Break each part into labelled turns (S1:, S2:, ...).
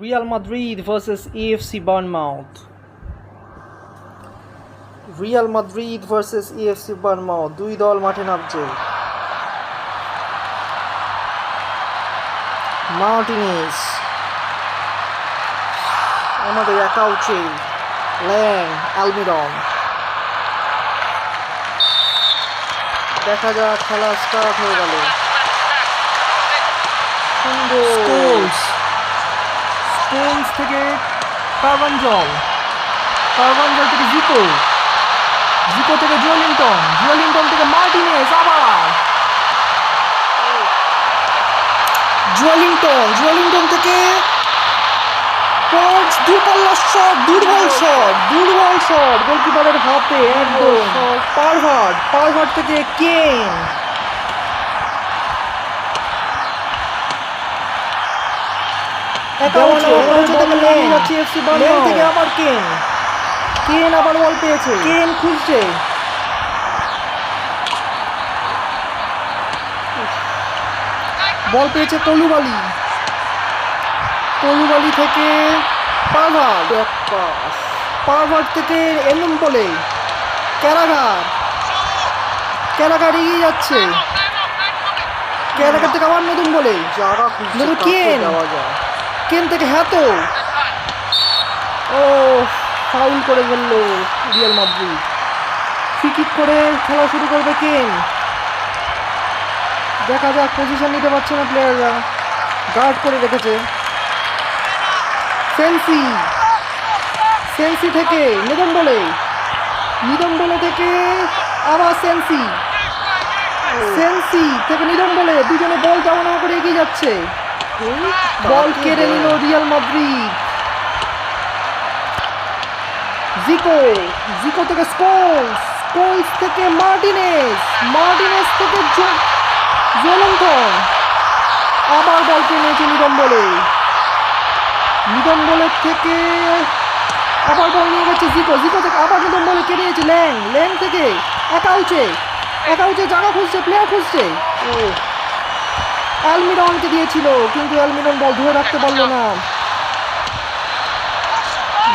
S1: Real Madrid versus AFC Bournemouth. Real Madrid versus AFC Bournemouth দুই দল মাঠে নামছে। মার্টিনেস। আমাদের একাউচে ল্যাং অ্যালমিরন দেখা যাক খেলা স্টার্ট হয়ে গেল। সুন্দর।
S2: স্কোলস থেকে কার্বানজল। কার্বানজল থেকে জিকো জিকো থেকে জুয়েলিংটন জুয়েলিংটন থেকে মার্টিনেস আবার।
S1: জুয়েলিংটন জুয়েলিংটন থেকে পঞ্চ দুপাল্লা শট, দুর্বল শট দুর্বল শট। গোলকিপারের হাতে একদম। পারভার্ট পারভার্ট থেকে কেন থেকে আবার কেন কেন আবার বল পেয়েছে? কেন বল পেয়েছে তলুবালি। তলুবালি থেকে পারভার্ট পারভার্ট থেকে এলুম বলে। ক্যারাঘার ক্যারাঘার এগিয়ে যাচ্ছে। ক্যারাঘার থেকে আবার নতুন বলে।
S3: যারা
S1: নতুন কেন কেন থেকে হ্যাতো ও ফাউল করে ফেলল রিয়াল মাদ্রিদ। ফ্রি করে খেলা শুরু করবে কেন? দেখা যাক পজিশন নিতে পারছে না প্লেয়াররা গার্ড করে রেখেছে। সেন্সি সেন্সি থেকে নিদম বলে। নিদম বলে থেকে আবার সেন্সি সেন্সি থেকে নিদম বলে। দুজনে বল যাওয়া না করে এগিয়ে যাচ্ছে। বল কেড়ে নিল রিয়াল মাদ্রিদ। জিকো জিকো থেকে স্কোলস স্কোলস থেকে মার্টিনেস মার্টিনেস থেকে জোলন্থন। আবার বল পেয়ে নিয়েছে নিদম্বলে নিদম্বলের থেকে, আবার বল নিয়ে গেছে জিকো। জিকো থেকে আবার নিদম্বলে কেটে নিয়েছে ল্যাং। ল্যাং থেকে একা উঠে একা উঠে জায়গা খুঁজছে প্লেয়ার খুঁজছে। ও অ্যালমিরনকে দিয়েছিল, কিন্তু অ্যালমিরন বল ধরে রাখতে পারল না।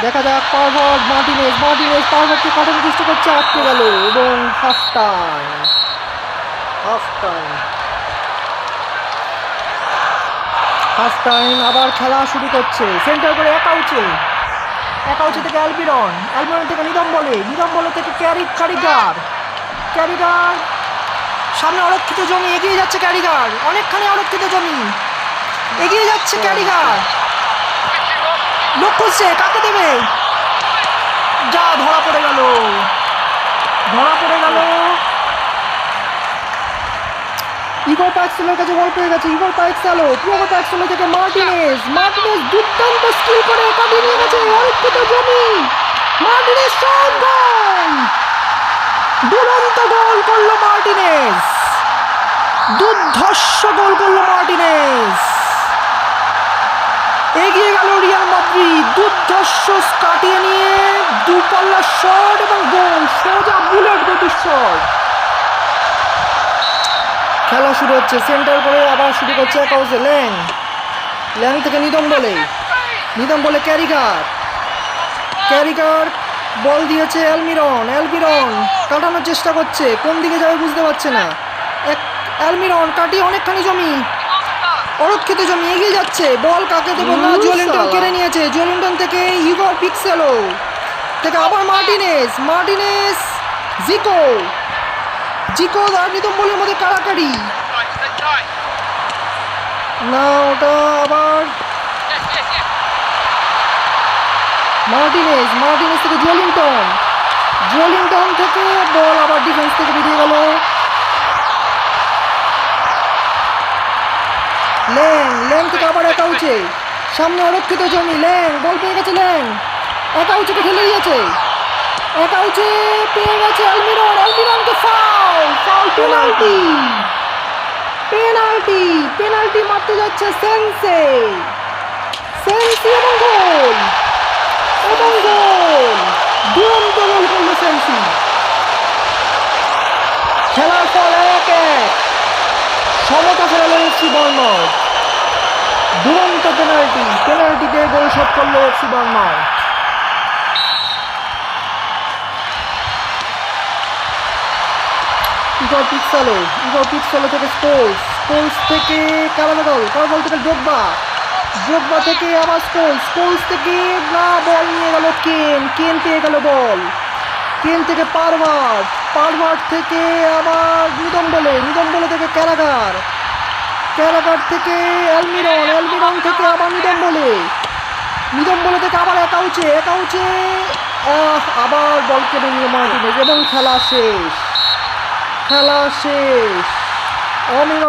S1: দেখা যাক পারভার্ট মার্টিনেস মার্টিনেস পারভার্টকে কাটানোর চেষ্টা করছে, আটকে গেল, এবং half time half time. Half time আবার খেলা শুরু করছে, সেন্টার করে একা উঠে একা উঠে থেকে অ্যালবিরন অ্যালবিরন থেকে নিদম বলে নিদম বলে থেকে ক্যারি ক্যারিগার ক্যারিগার সামনে অরক্ষিত জমি, এগিয়ে যাচ্ছে ক্যারিগার। অনেকখানি অরক্ষিত জমি। এগিয়ে যাচ্ছে ক্যারিগার। লোক খুঁজছে কাকে দেবে? যা ধরা পড়ে গেল। ধরা পড়ে গেল। ইগোর পাইক্সেলের কাছে বল পেয়ে গেছে। ইগোর পাইক্সেলো ইগোর পাইক্সেলো থেকে মার্টিনেস মার্টিনেস দুর্দান্ত স্কিল করে কাটিয়ে নিয়ে গেছে অরক্ষিত জমি। মার্টিনেস শট গোল দুরন্ত গোল গোল করল মার্টিনেস এগিয়ে গেল রিয়াল মাদ্রিদ। দুর্ধর্ষ কাটিয়ে নিয়ে দুপাল্লা শট এবং গোল, সোজা বুলেট গতির খেলা শুরু হচ্ছে, সেন্টার করে আবার শুরু করছে একা হচ্ছে ল্যাং ল্যাং থেকে নিদম বলে। নিদম বলে ক্যারিকার ক্যারিকার বল দিয়েছে অ্যালমিরন। অ্যালমিরন কাটানোর চেষ্টা করছে। কোন দিকে যাবে বুঝতে পারছে না। এক অ্যালমিরন কাটি অনেকখানি জমি। অরক্ষিত জমি এগিয়ে যাচ্ছে। বল কাকে দেবো না?
S3: শালা।
S1: কেড়ে নিয়েছে। জুয়েলিংটন থেকে ইগর পিক্সেলো। থেকে আবার মার্টিনেস। মার্টিনেস জিকো। জিকো আর নিতম বলের মধ্যে কাড়াকাড়ি। না ওটা আবার মার্টিনেস। মার্টিনেস থেকে জুয়েলিংটন জুয়েলিংটন থেকে বল আবার ডিফেন্স থেকে বেরিয়ে গেল। ল্যাং ল্যাং থেকে আবার একা উঠে। সামনে অরক্ষিত জমি ল্যাং বল পেয়ে গেছে ল্যাং একা উচেকে ঠেলে দিয়েছে। একা উচে পেয়ে গেছে Almiron আলমিরনকে foul foul penalty penalty penalty মারতে যাচ্ছে সেন্সে সেন্সি এবং গোল। এবং গোল। দুরন্ত গোল করল সেন্সি খেলার ফল সমতা ফেরালো এফসি বর্ণ দুরন্ত পেনাল্টি পেনাল্টিতে গোল করল এফসি বার্মাউথ ইগর পিক্সালো ইগর পিক্সালো থেকে স্পোর্টস স্পোর্টস থেকে কারাগল কারাগল থেকে ডোব্বা ডোব্বা থেকে আবার স্পোর্টস স্পোর্টস থেকে না, বল নিয়ে গেল কেন কেন পেয়ে গেল বল। কেন থেকে পারভার্ট পারভার্ট থেকে আবার নিদম্বলে নিদম্বলে থেকে ক্যারাগার। ক্যারাগার থেকে অ্যালমিরন অ্যালমিরন থেকে আবার নিদম্বলে। নিদম্বলে থেকে আবার একাউচে একাউচে আবার বল কেটে নিল মার্টিনেজ এবং খেলা শেষ। খেলা শেষ। অমির